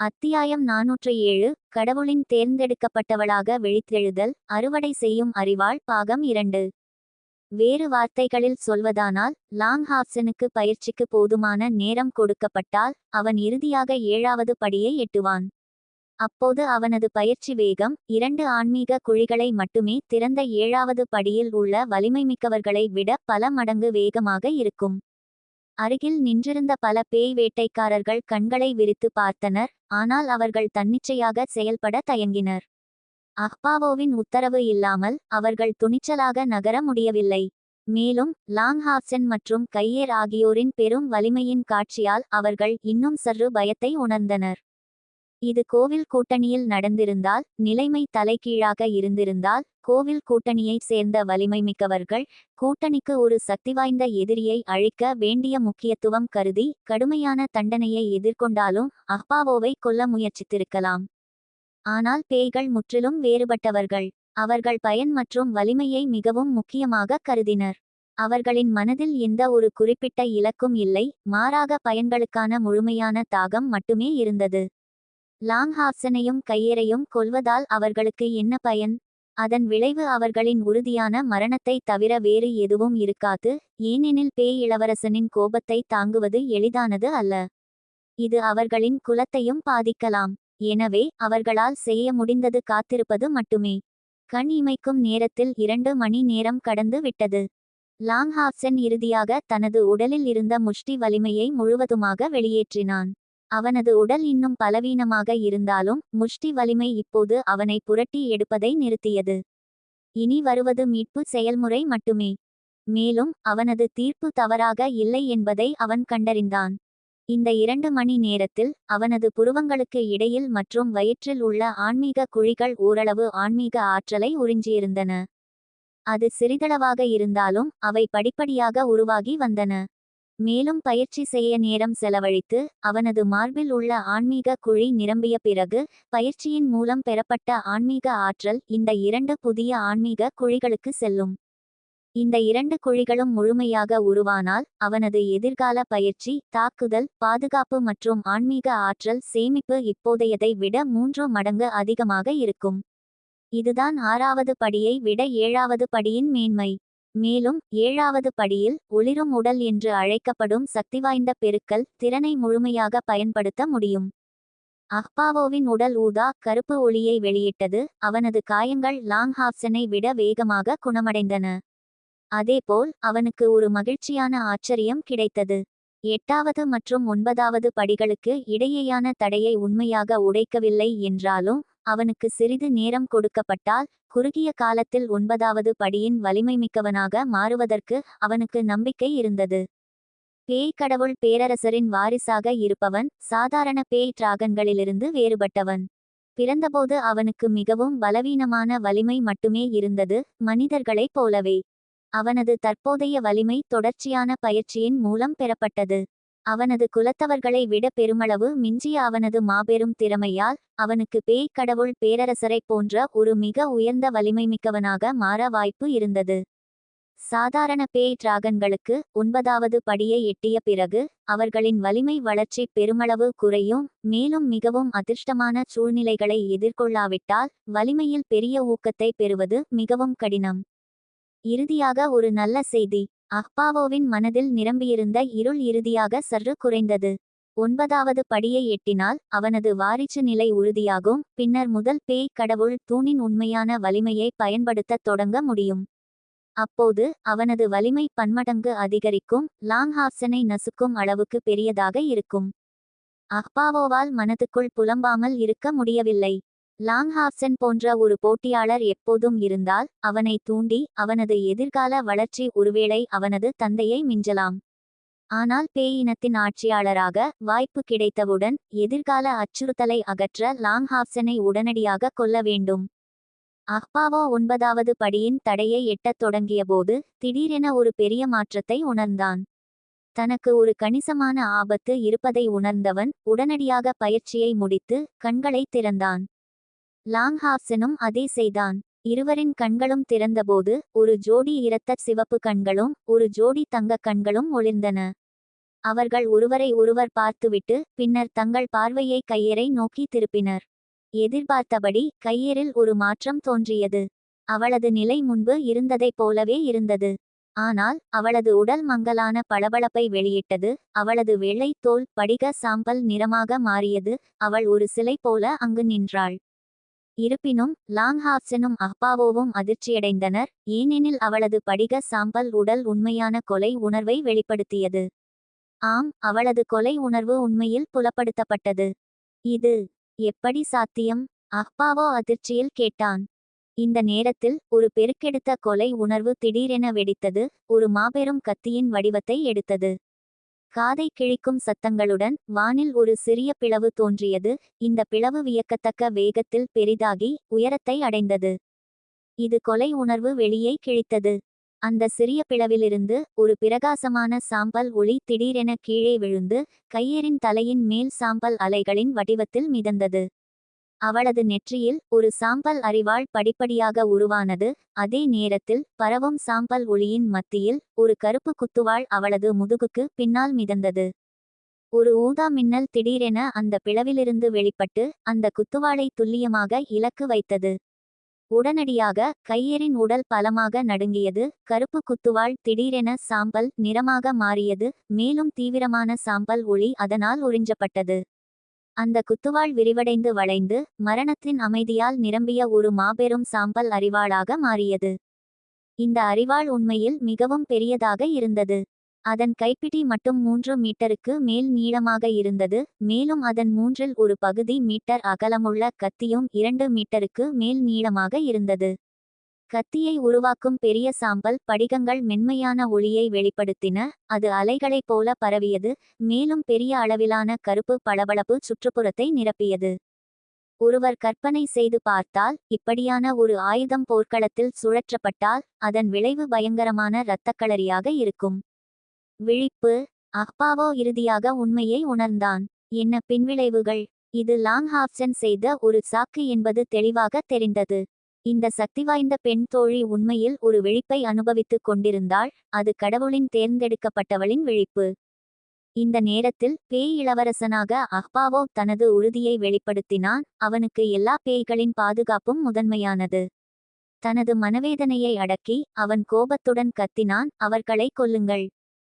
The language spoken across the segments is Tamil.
அத்தியாயம் நாநூற்று ஏழு. கடவுளின் தேர்ந்தெடுக்கப்பட்டவளாக விழித்தெழுதல் அறுவடை செய்யும் அறிவாள் பாகம் இரண்டு. வேறு வார்த்தைகளில் சொல்வதானால் லாங் ஹாப்சனுக்கு பயிற்சிக்கு போதுமான நேரம் கொடுக்கப்பட்டால் அவன் இறுதியாக ஏழாவது படியை எட்டுவான். அப்போது அவனது பயிற்சி வேகம் இரண்டு ஆன்மீக குழிகளை மட்டுமே திறந்த ஏழாவது படியில் உள்ள வலிமைமிக்கவர்களை விட பல மடங்கு வேகமாக இருக்கும். அருகில் நின்றிருந்த பல பேய் வேட்டைக்காரர்கள் கண்களை விரித்து பார்த்தனர் ஆனால் அவர்கள் தன்னிச்சையாக செயல்பட தயங்கினர். அஹ்பாவோவின் உத்தரவு இல்லாமல் அவர்கள் துணிச்சலாக நகர முடியவில்லை. மேலும் லாங் ஹாப்சன் மற்றும் கையேர் ஆகியோரின் பெரும் வலிமையின் காட்சியால் அவர்கள் இன்னும் சற்று பயத்தை உணர்ந்தனர். இது கோவில் கூட்டணியில் நடந்திருந்தால் நிலைமை தலைகீழாக இருந்திருந்தால் கோவில் கூட்டணியைச் சேர்ந்த வலிமை மிக்கவர்கள் கூட்டணிக்கு ஒரு சக்திவாய்ந்த எதிரியை அழிக்க வேண்டிய முக்கியத்துவம் கருதி கடுமையான தண்டனையை எதிர்கொண்டாலும் அஹ்பாவோவை கொல்ல முயற்சித்திருக்கலாம். ஆனால் பேய்கள் முற்றிலும் வேறுபட்டவர்கள். அவர்கள் பயன் மற்றும் வலிமையை மிகவும் முக்கியமாக கருதினர். அவர்களின் மனதில் எந்த ஒரு குறிப்பிட்ட இலக்கும் இல்லை மாறாக பயன்களுக்கான முழுமையான தாகம் மட்டுமே இருந்தது. லாங் ஹாப்சனையும் கையேறையும் கொல்வதால் அவர்களுக்கு என்ன பயன்? அதன் விளைவு அவர்களின் உறுதியான மரணத்தை தவிர வேறு எதுவும் இருக்காது ஏனெனில் பேய் இளவரசனின் கோபத்தை தாங்குவது எளிதானது அல்ல. இது அவர்களின் குலத்தையும் பாதிக்கலாம். எனவே அவர்களால் செய்ய முடிந்தது காத்திருப்பது மட்டுமே. கண் இமைக்கும் நேரத்தில் இரண்டு மணி நேரம் கடந்து விட்டது. லாங் ஹாப்சன் இறுதியாக தனது உடலில் இருந்த முஷ்டி வலிமையை முழுவதுமாக வெளியேற்றினான். அவனது உடல் இன்னும் பலவீனமாக இருந்தாலும் முஷ்டி வலிமை இப்போது அவனை புரட்டி எடுப்பதை நிறுத்தியது. இனி வருவது மீட்பு செயல்முறை மட்டுமே. மேலும் அவனது தீர்ப்பு தவறாக இல்லை என்பதை அவன் கண்டறிந்தான். இந்த இரண்டு மணி நேரத்தில் அவனது புருவங்களுக்கு இடையில் மற்றும் வயிற்றில் உள்ள ஆன்மீக குழிகள் ஓரளவு ஆன்மீக ஆற்றலை உறிஞ்சியிருந்தன. அது சிறிதளவாக இருந்தாலும் அவை படிப்படியாக உருவாகி வந்தன. மேலும் பயிற்சி செய்ய நேரம் செலவழித்து அவனது மார்பில் உள்ள ஆன்மீக குழி நிரம்பிய பிறகு பயிற்சியின் மூலம் பெறப்பட்ட ஆன்மீக ஆற்றல் இந்த இரண்டு புதிய ஆன்மீக குழிகளுக்கு செல்லும். இந்த இரண்டு குழிகளும் முழுமையாக உருவானால் அவனது எதிர்கால பயிற்சி தாக்குதல் பாதுகாப்பு மற்றும் ஆன்மீக ஆற்றல் சேமிப்பு இப்போதையதை விட மூன்று மடங்கு அதிகமாக இருக்கும். இதுதான் ஆறாவது படியை விட ஏழாவது படியின் மேன்மை. மேலும் ஏழாவது படியில் ஒளிரும் உடல் என்று அழைக்கப்படும் சக்திவாய்ந்த பெருக்கல் திறனை முழுமையாக பயன்படுத்த முடியும். அஹ்பாவோவின் உடல் ஊதா கருப்பு ஒளியை வெளியிட்டது அவனது காயங்கள் லாங் ஹாப்சனை விட வேகமாக குணமடைந்தன. அதேபோல் அவனுக்கு ஒரு மகிழ்ச்சியான ஆச்சரியம் கிடைத்தது. எட்டாவது மற்றும் ஒன்பதாவது படிகளுக்கு இடையேயான தடையை உண்மையாக உடைக்கவில்லை என்றாலும் அவனுக்கு சிறிது நேரம் கொடுக்கப்பட்டால் குறுகிய காலத்தில் ஒன்பதாவது படியின் வலிமைமிக்கவனாக மாறுவதற்கு அவனுக்கு நம்பிக்கை இருந்தது. பேய் கடவுள் பேரரசரின் வாரிசாக இருப்பவன் சாதாரண பேய் டிராகன்களிலிருந்து வேறுபட்டவன். பிறந்தபோது அவனுக்கு மிகவும் பலவீனமான வலிமை மட்டுமே இருந்தது மனிதர்களைப் போலவே. அவனது தற்போதைய வலிமை தொடர்ச்சியான பயிற்சியின் மூலம் பெறப்பட்டது. அவனது குலத்தவர்களை விட பெருமளவு மிஞ்சிய அவனது மாபெரும் திறமையால் அவனுக்கு பேய் கடவுள் பேரரசரைப் போன்ற ஒரு மிக உயர்ந்த வலிமைமிக்கவனாக மாற வாய்ப்பு இருந்தது. சாதாரண பேய் டிராகன்களுக்கு ஒன்பதாவது படியை எட்டிய பிறகு அவர்களின் வலிமை வளர்ச்சி பெருமளவு குறையும் மேலும் மிகவும் அதிர்ஷ்டமான சூழ்நிலைகளை எதிர்கொள்ளாவிட்டால் வலிமையில் பெரிய ஊக்கத்தை பெறுவது மிகவும் கடினம். இறுதியாக ஒரு நல்ல செய்தி. அஹ்பாவோவின் மனதில் நிரம்பியிருந்த இருள் இறுதியாக சற்று குறைந்தது. ஒன்பதாவது படியை எட்டினால் அவனது வாரிச்சு நிலை உறுதியாகும். பின்னர் முதல் பேய் கடவுள் தூணின் உண்மையான வலிமையை பயன்படுத்தத் தொடங்க முடியும். அப்போது அவனது வலிமை பன்மடங்கு அதிகரிக்கும். லாங் ஹாப்சனை நசுக்கும் அளவுக்கு பெரியதாக இருக்கும். அஹ்பாவோவால் மனதுக்குள் புலம்பாமல் இருக்க முடியவில்லை. லாங் ஹாப்சன் போன்ற ஒரு போட்டியாளர் எப்போதும் இருந்தால் அவனை தூண்டி அவனது எதிர்கால வளர்ச்சி ஒருவேளை அவனது தந்தையை மிஞ்சலாம். ஆனால் பேயினத்தின் ஆட்சியாளராக வாய்ப்பு கிடைத்தவுடன் எதிர்கால அச்சுறுத்தலை அகற்ற லாங் ஹாப்சனை உடனடியாக கொல்ல வேண்டும். அஹ்பாவோ ஒன்பதாவது படியின் தடையை எட்டத் தொடங்கியபோது திடீரென ஒரு பெரிய மாற்றத்தை உணர்ந்தான். தனக்கு ஒரு கணிசமான ஆபத்து இருப்பதை உணர்ந்தவன் உடனடியாக பயிற்சியை முடித்து கண்களை திறந்தான். லாங்ஹாப்சனும் அதே செய்தான். இருவரின் கண்களும் திறந்தபோது ஒரு ஜோடி இரத்த சிவப்பு கண்களும் ஒரு ஜோடி தங்க கண்களும் ஒளிர்ந்தன. அவர்கள் ஒருவரை ஒருவர் பார்த்துவிட்டு பின்னர் தங்கள் பார்வையை கையரை நோக்கி திருப்பினர். எதிர்பார்த்தபடி கையரில் ஒரு மாற்றம் தோன்றியது. அவளது நிலை முன்பு இருந்ததைப் போலவே இருந்தது. ஆனால் அவளது உடல் மங்கலான பளபளப்பை வெளியிட்டது. அவளது வெள்ளை தோல் படிக சாம்பல் நிறமாக மாறியது. அவள் ஒரு சிலை போல அங்கு நின்றாள். இருப்பினும் லாங்ஹாப்சனும் அப்பாவோவும் அதிர்ச்சியடைந்தனர் ஏனெனில் அவளது படிக சாம்பல் உடல் உண்மையான கொலை உணர்வை வெளிப்படுத்தியது. ஆம் அவளது கொலை உணர்வு உண்மையில் புலப்படுத்தப்பட்டது. இது எப்படி சாத்தியம்? அஹ்பாவோ அதிர்ச்சியில் கேட்டான். இந்த நேரத்தில் ஒரு பெருக்கெடுத்த கொலை உணர்வு திடீரென வெடித்தது ஒரு மாபெரும் கத்தியின் வடிவத்தை எடுத்தது. காதை கிழிக்கும் சத்தங்களுடன் வானில் ஒரு சிறிய பிளவு தோன்றியது. இந்த பிளவு வியக்கத்தக்க வேகத்தில் பெரிதாகி உயரத்தை அடைந்தது. இது கொலை உணர்வு வெளியே கிழித்தது. அந்த சிறிய பிளவிலிருந்து ஒரு பிரகாசமான சாம்பல் ஒளி திடீரென கீழே விழுந்து கையரின் தலையின் மேல் சாம்பல் அலைகளின் வடிவத்தில் மிதந்தது. அவளது நெற்றியில் ஒரு சாம்பல் அறிவாள் படிப்படியாக உருவானது. அதே நேரத்தில் பரவும் சாம்பல் ஒளியின் மத்தியில் ஒரு கருப்பு குத்துவாள் அவளது முதுகுக்கு பின்னால் மிதந்தது. ஒரு ஊதா மின்னல் திடீரென அந்த பிளவிலிருந்து வெளிப்பட்டு அந்த குத்துவாளை துல்லியமாக இலக்கு வைத்தது. உடனடியாக கையரின் உடல் பலமாக நடுங்கியது. கருப்பு குத்துவாள் திடீரென சாம்பல் நிறமாக மாறியது. மேலும் தீவிரமான சாம்பல் ஒளி அதனால் உறிஞ்சப்பட்டது. அந்த குத்துவாள் விரிவடைந்து வளைந்து மரணத்தின் அமைதியால் நிரம்பிய ஒரு மாபெரும் சாம்பல் அறிவாளாக மாறியது. இந்த அறிவாள் உண்மையில் மிகவும் பெரியதாக இருந்தது. அதன் கைப்பிடி மட்டும் மூன்று மீட்டருக்கு மேல் நீளமாக இருந்தது. மேலும் அதன் மூன்றில் ஒரு பகுதி மீட்டர் அகலமுள்ள கத்தியும் இரண்டு மீட்டருக்கு மேல் நீளமாக இருந்தது. கத்தியை உருவாக்கும் பெரிய சாம்பல் படிகங்கள் மென்மையான ஒளியை வெளிப்படுத்தின அது அலைகளைப் போல பரவியது மேலும் பெரிய அளவிலான கருப்பு பளபளப்பு சுற்றுப்புறத்தை நிரப்பியது. ஒருவர் கற்பனை செய்து பார்த்தால் இப்படியான ஒரு ஆயுதம் போர்க்களத்தில் சுழற்றப்பட்டால் அதன் விளைவு பயங்கரமான இரத்தக்களரியாக இருக்கும். விழிப்பு அப்பாவோ இறுதியாக உண்மையை உணர்ந்தான். என்ன பின்விளைவுகள்? இது லாங் ஹாப்சன் செய்த ஒரு சாக்கு என்பது தெளிவாக தெரிந்தது. இந்த சக்தி வாய்ந்த பெண் தோழி உண்மையில் ஒரு விழிப்பை அனுபவித்துக் கொண்டிருந்தாள் அது கடவுளின் தேர்ந்தெடுக்கப்பட்டவளின் விழிப்பு. இந்த நேரத்தில் பேய் இளவரசனாக அஹ்பாவோ தனது உறுதியை வெளிப்படுத்தினான் அவனுக்கு எல்லா பேய்களின் பாதுகாப்பும் முதன்மையானது. தனது மனவேதனையை அடக்கி அவன் கோபத்துடன் கத்தினான் அவர்களை கொல்லுங்கள்.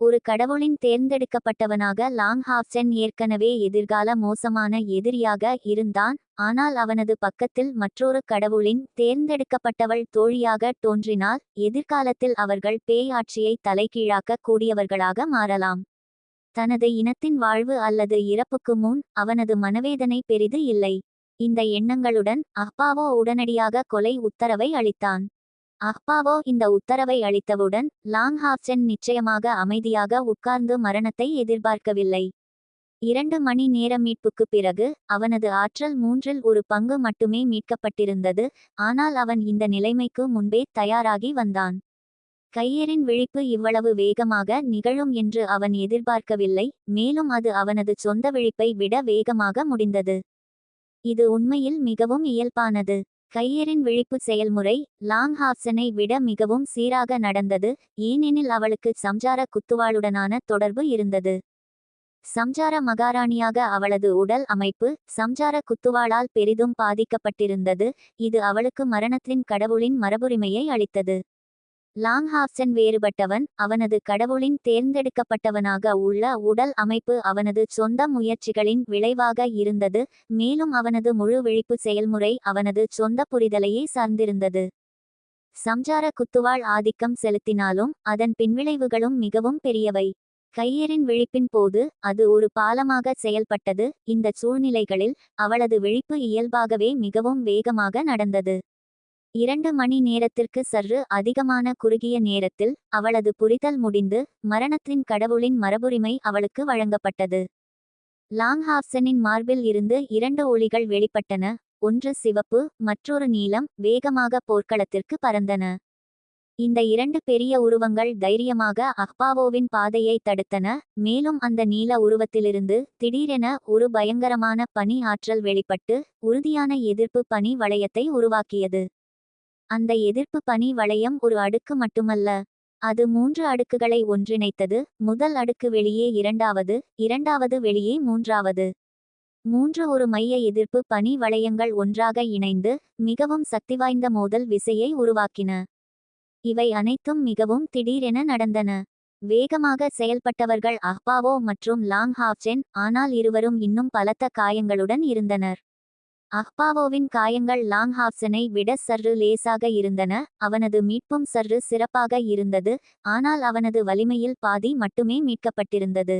ஒரு கடவுளின் தேர்ந்தெடுக்கப்பட்டவனாக லாங் ஹாஃப்சென் ஏற்கனவே எதிர்கால மோசமான எதிரியாக இருந்தான் ஆனால் அவனது பக்கத்தில் மற்றொரு கடவுளின் தேர்ந்தெடுக்கப்பட்டவள் தோழியாக தோன்றினால் எதிர்காலத்தில் அவர்கள் பேயாட்சியை தலைகீழாக்க கூடியவர்களாக மாறலாம். தனது இனத்தின் வாழ்வு அல்லது இறப்புக்கு முன் அவனது மனவேதனை பெரிது இல்லை. இந்த எண்ணங்களுடன் அப்பாவோ உடனடியாக கொலை உத்தரவை அளித்தான். அஹ்பாவோ இந்த உத்தரவை அளித்தவுடன் லாங் ஹாப்சென் நிச்சயமாக அமைதியாக உட்கார்ந்து மரணத்தை எதிர்பார்க்கவில்லை. இரண்டு மணி நேர மீட்புக்கு பிறகு அவனது ஆற்றல் மூன்றில் ஒரு பங்கு மட்டுமே மீட்கப்பட்டிருந்தது ஆனால் அவன் இந்த நிலைமைக்கு முன்பே தயாராகி வந்தான். கையரின் விழிப்பு இவ்வளவு வேகமாக நிகழும் என்று அவன் எதிர்பார்க்கவில்லை மேலும் அது அவனது சொந்த விழிப்பை விட வேகமாக முடிந்தது. இது உண்மையில் மிகவும் இயல்பானது. கையரின் விழிப்பு செயல்முறை லாங் ஹாப்சனை விட மிகவும் சீராக நடந்தது ஏனெனில் அவளுக்கு சம்சார குத்துவாளுடனான தொடர்பு இருந்தது. சம்சார மகாராணியாக அவளது உடல் அமைப்பு சம்சார குத்துவாளால் பெரிதும் பாதிக்கப்பட்டிருந்தது இது அவளுக்கு மரணத்தின் கடவுளின் மரபுரிமையை அளித்தது. லாங்ஹாப்சன் வேறுபட்டவன் அவனது கடவுளின் தேர்ந்தெடுக்கப்பட்டவனாக உள்ள உடல் அமைப்பு அவனது சொந்த முயற்சிகளின் விளைவாக இருந்தது மேலும் அவனது முழு விழிப்பு செயல்முறை அவனது சொந்த புரிதலையே சார்ந்திருந்தது. சம்சார குத்துவாள் ஆதிக்கம் செலுத்தினாலும் அதன் பின்விளைவுகளும் மிகவும் பெரியவை. கையரின் விழிப்பின் போது அது ஒரு பாலமாக செயல்பட்டது இந்த சூழ்நிலைகளில் அவளது விழிப்பு இயல்பாகவே மிகவும் வேகமாக நடந்தது. இரண்டு மணி நேரத்திற்கு சற்று அதிகமான குறுகிய நேரத்தில் அவளது புரிதல் முடிந்து மரணத்தின் கடவுளின் மரபுரிமை அவளுக்கு வழங்கப்பட்டது. லாங்ஹாப்சனின் மார்பில் இருந்து இரண்டு ஒளிகள் வெளிப்பட்டன ஒன்று சிவப்பு மற்றொரு நீலம் வேகமாக போர்க்களத்திற்கு பறந்தன. இந்த இரண்டு பெரிய உருவங்கள் தைரியமாக அஹ்பாவோவின் பாதையை தடுத்தன மேலும் அந்த நீல உருவத்திலிருந்து திடீரென ஒரு பயங்கரமான பனி ஆற்றல் வெளிப்பட்டு உறுதியான எதிர்ப்பு பனி வளையத்தை உருவாக்கியது. அந்த எதிர்ப்பு பனி வளையம் ஒரு அடுக்கு மட்டுமல்ல. அது மூன்று அடுக்குகளை ஒன்றிணைத்தது. முதல் அடுக்கு வெளியே இரண்டாவது இரண்டாவது வெளியே மூன்றாவது. மூன்று ஒரு மைய எதிர்ப்பு பனி வளையங்கள் ஒன்றாக இணைந்து மிகவும் சக்திவாய்ந்த மோதல் விசையை உருவாக்கின. இவை அனைத்தும் மிகவும் திடீரென நடந்தன. வேகமாக செயல்பட்டவர்கள் அஹ்பாவோ மற்றும் லாங் ஹாஃப்சென் ஆனால் இருவரும் இன்னும் பலத்த காயங்களுடன் இருந்தனர். அஹ்பாவோவின் காயங்கள் லாங்ஹாப்சனை விட சற்று லேசாக இருந்தன. அவனது மீட்பும் சற்று சிறப்பாக இருந்தது. ஆனால் அவனது வலிமையில் பாதி மட்டுமே மீட்கப்பட்டிருந்தது.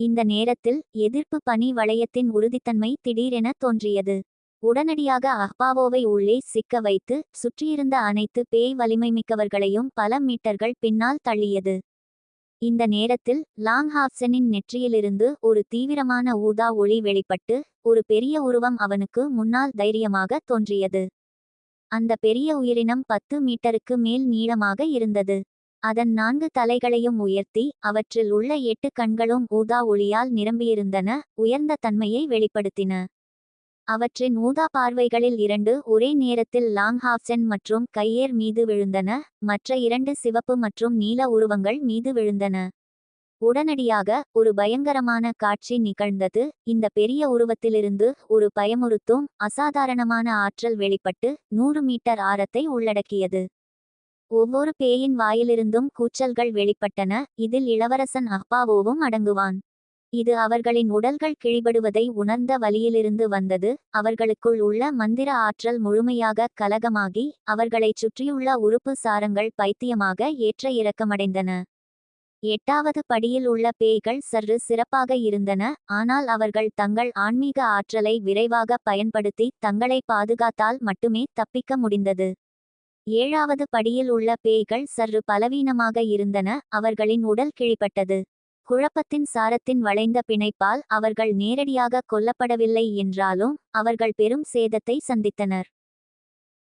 இந்த நேரத்தில் எதிர்ப்பு பனி வளையத்தின் உறுதித்தன்மை திடீரென தோன்றியது. உடனடியாக அஹ்பாவோவை உள்ளே சிக்க வைத்து சுற்றியிருந்த அனைத்து பேய் வலிமை மிக்கவர்களையும் பல மீட்டர்கள் பின்னால் தள்ளியது. இந்த நேரத்தில் லாங் ஹாப்சனின் நெற்றியிலிருந்து ஒரு தீவிரமான ஊதா ஒளி வெளிப்பட்டு ஒரு பெரிய உருவம் அவனுக்கு முன்னால் தைரியமாக தோன்றியது. அந்த பெரிய உயிரினம் பத்து மீட்டருக்கு மேல் நீளமாக இருந்தது. அதன் நான்கு தலைகளையும் உயர்த்தி அவற்றில் உள்ள எட்டு கண்களும் ஊதா ஒளியால் நிரம்பியிருந்தன உயர்ந்த தன்மையை வெளிப்படுத்தின. அவற்றின் ஊதா பார்வைகளில் இரண்டு ஒரே நேரத்தில் லாங் ஹாப்சன் மற்றும் கையேர் மீது விழுந்தன மற்ற இரண்டு சிவப்பு மற்றும் நீல உருவங்கள் மீது விழுந்தன. உடனடியாக ஒரு பயங்கரமான காட்சி நிகழ்ந்தது இந்த பெரிய உருவத்திலிருந்து ஒரு பயமுறுத்தும் அசாதாரணமான ஆற்றல் வெளிப்பட்டு நூறு மீட்டர் ஆரத்தை உள்ளடக்கியது. ஒவ்வொரு பேயின் வாயிலிருந்தும் கூச்சல்கள் வெளிப்பட்டன இதில் இளவரசன் அப்பாவோவும் அடங்குவான். இது அவர்களின் உடல்கள் கிழிபடுவதை உணர்ந்த வழியிலிருந்து வந்தது. அவர்களுக்குள் உள்ள மந்திர ஆற்றல் முழுமையாக கலகமாகி அவர்களைச் சுற்றியுள்ள உறுப்பு சாரங்கள் பைத்தியமாக ஏற்ற இறக்கமடைந்தன. எட்டாவது படியில் உள்ள பேய்கள் சற்று சிறப்பாக இருந்தன ஆனால் அவர்கள் தங்கள் ஆன்மீக ஆற்றலை விரைவாக பயன்படுத்தி தங்களை பாதுகாத்தால் மட்டுமே தப்பிக்க முடிந்தது. ஏழாவது படியில் உள்ள பேய்கள் சற்று பலவீனமாக இருந்தன அவர்களின் உடல் கிழிப்பட்டது குழப்பத்தின் சாரத்தின் வளைந்த பிணைப்பால் அவர்கள் நேரடியாக கொல்லப்படவில்லை என்றாலும் அவர்கள் பெரும் சேதத்தை சந்தித்தனர்.